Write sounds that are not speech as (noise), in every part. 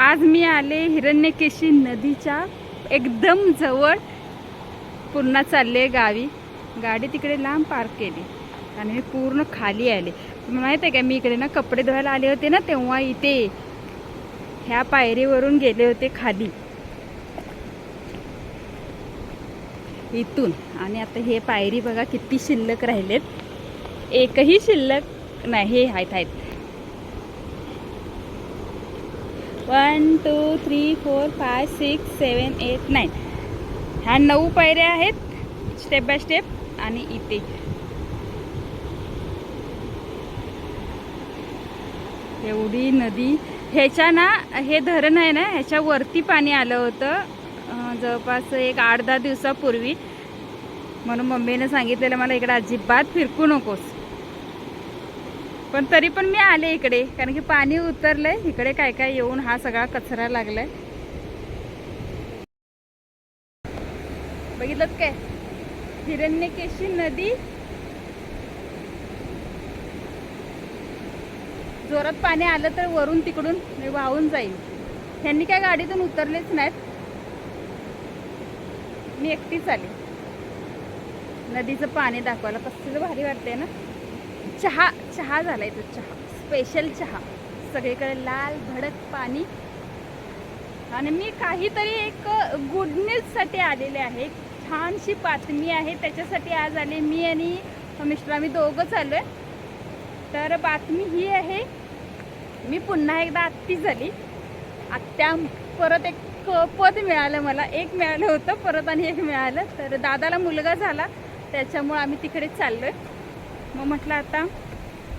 आज मी आले हिरण्यकेशी नदीच्या एकदम जवळ. पुन्हा चालले गावी. गाडी तिकडे लांब पार्क केली. आणि मी पूर्ण खाली आले. तुम्हाला माहीत आहे का मी इकडे ना कपडे धुवायला आले होते ना तेव्हा इथे ह्या पायरीवरून गेले होते खाली. इथून. आणि आता हे पायरी बघा किती शिल्लक राहिलेत. एकही शिल्लक नाही हे आहेत आहेत. One two three four five six seven eight nine. ह्या नऊ पायऱ्या आहेत स्टेप बाय स्टेप आणि इथे. एवढी नदी. ह्याच्या ना हे धरण आहे ना ह्याच्यावरती पाणी आलं होतं जवळपास एक आठ दहा दिवसापूर्वी. म्हणून मम्मीने सांगितलेलं मला इकडे अजिबात फिरकू नकोस. पण तरी पण मी आले इकडे कारण की पाणी उतरलंय. इकडे काय काय येऊन हा सगळा कचरा लागलाय. बघितलं काय? हिरण्यकेशी नदी. जोरात पाणी आलं तर वरून तिकडून वाहून जाईल ह्यांनी काय गाडीतून उतरलेच नाहीत. मी एकटीच आले. नदीचं पाणी दाखवायला. कसं भारी वाटतंय ना? चहा चहा झालाय तो चहा. स्पेशल चहा. सगळीकडे लाल भडक पाणी. आणि मी काहीतरी एक गुड न्यूजसाठी आलेले आहे. छानशी बातमी आहे. त्याच्यासाठी आज आले मी आणि मिस्टर आम्ही दोघंच आलो आहे तर बातमी ही आहे मी पुन्हा एकदा आत्ती झाली. आत्या परत एक पद मिळालं मला. एक मिळालं होतं परत आणि एक मिळालं. तर दादाला मुलगा झाला. त्याच्यामुळं आम्ही तिकडे चाललो आहे मग म्हटलं आता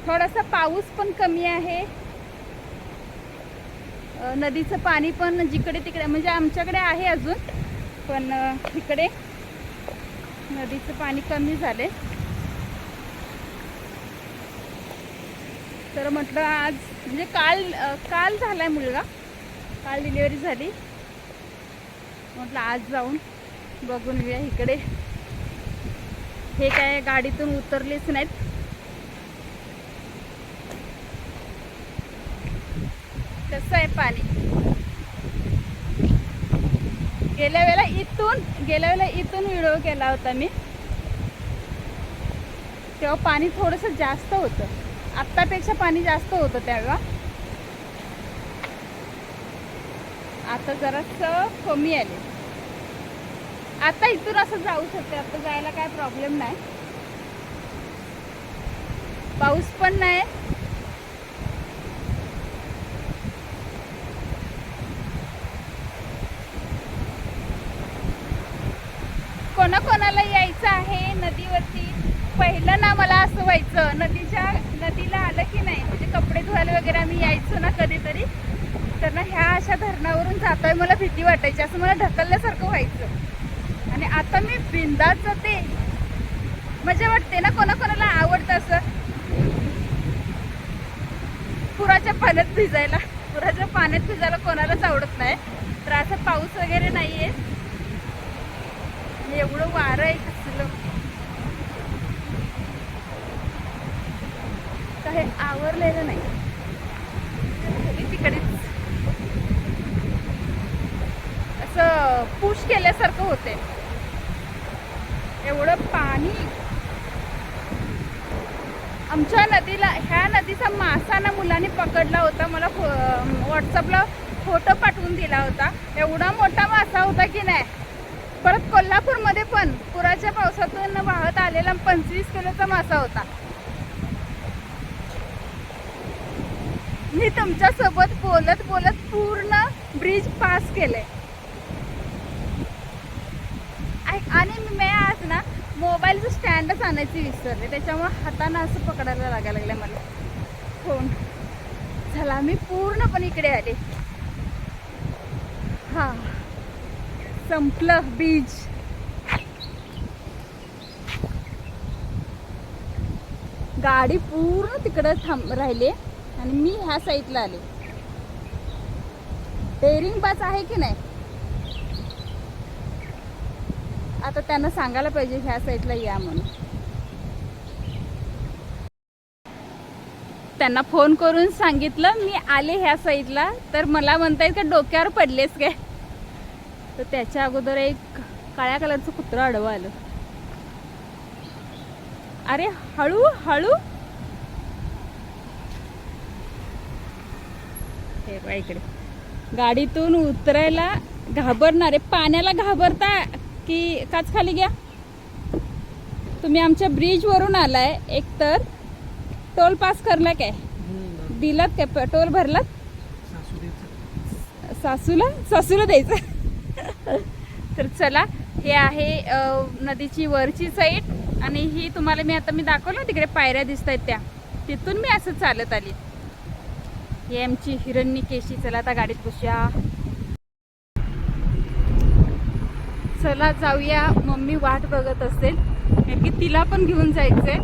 थोडासा पाऊस पण कमी आहे. नदीचं पाणी पण जिकडे तिकडे म्हणजे आमच्याकडे आहे अजून पण इकडे नदीचं पाणी कमी झाले तर म्हटलं आज म्हणजे काल काल काल झालाय मुलगा. काल डिलिव्हरी झाली. म्हटलं आज जाऊन बघून येऊया इकडे. हे काय गाडीतून उतरलेच नाहीत. कसं आहे पाणी? गेल्या वेळेला इथून गेल्या वेळेला इथून व्हिडिओ केला होता मी. तेव्हा पाणी थोडंसं जास्त होतं. आत्तापेक्षा पाणी जास्त होतं त्यावेळा आता जरासं कमी आले. आता इथून असं जाऊ शकते. आता जायला काय प्रॉब्लेम नाही. पाऊस पण नाही. कोणाकोणाला यायचं आहे नदीवरती? पहिलं ना मला असं व्हायचं नदीच्या नदीला आलं की नाही म्हणजे कपडे धुवायला वगैरे आम्ही यायचो ना कधीतरी. तर ना ह्या अशा धरणावरून जातोय मला भीती वाटायची. असं मला ढकलल्यासारखं व्हायचं. आणि आता मी बिंदाच जाते मजा वाटते ना कोणाकोणाला आवडतं असं? पुराच्या पाण्यात भिजायला. पुराच्या पाण्यात भिजायला कोणालाच आवडत नाही. तर असं पाऊस वगैरे नाहीये. एवढं वारं आहे कसलं. तर हे आवरलेलं नाही. तिकडे तिकडेच. असं पुश केल्यासारखं होते एवढं पाणी आमच्या नदीला ह्या नदीचा मासा ना मुलांनी पकडला होता. मला व्हॉट्सअपला फोटो पाठवून दिला होता. एवढा मोठा मासा होता की नाही? परत कोल्हापूरमध्ये पण पुराच्या पावसातून वाहत आलेला पंचवीस किलोचा मासा होता. मी तुमच्यासोबत बोलत बोलत पूर्ण ब्रिज पास केले आणि मी आज ना मोबाईलचं स्टँडच आणायची विसरले त्याच्यामुळे हातानं असं पकडायला लागायला लागलं मला. फोन. झाला मी पूर्णपणे इकडे आले. हा. संपलं बीच गाडी पूर्ण तिकडं थांब राहिले आणि मी ह्या साईडला आले. डेअरिंग पास आहे की नाही? आता त्यांना सांगायला पाहिजे ह्या साईडला या म्हणून. त्यांना फोन करून सांगितलं मी आले ह्या साईडला. तर मला म्हणतायत का डोक्यावर पडलेस काय? तर त्याच्या अगोदर एक काळ्या कलरचं कुत्रं अडवं आलं. अरे हळू हळू. हे इकडे. गाडीतून उतरायला घाबरणारे पाण्याला घाबरता की काच खाली घ्या. तुम्ही आमच्या ब्रिजवरून आलाय एक तर टोल पास करला काय? दिलात काय? टोल भरलात? सासूला? सासूला द्यायचं. (laughs) तर चला हे आहे नदीची वरची साईड आणि ही तुम्हाला मी आता मी दाखवलं तिकडे पायऱ्या दिसत आहेत त्या. तिथून मी असं चालत आली. ही आमची हिरण्यकेशी. चला आता गाडीत बसूया. चला जाऊया. मम्मी वाट बघत असेल. कारण की तिला पण घेऊन जायचंय.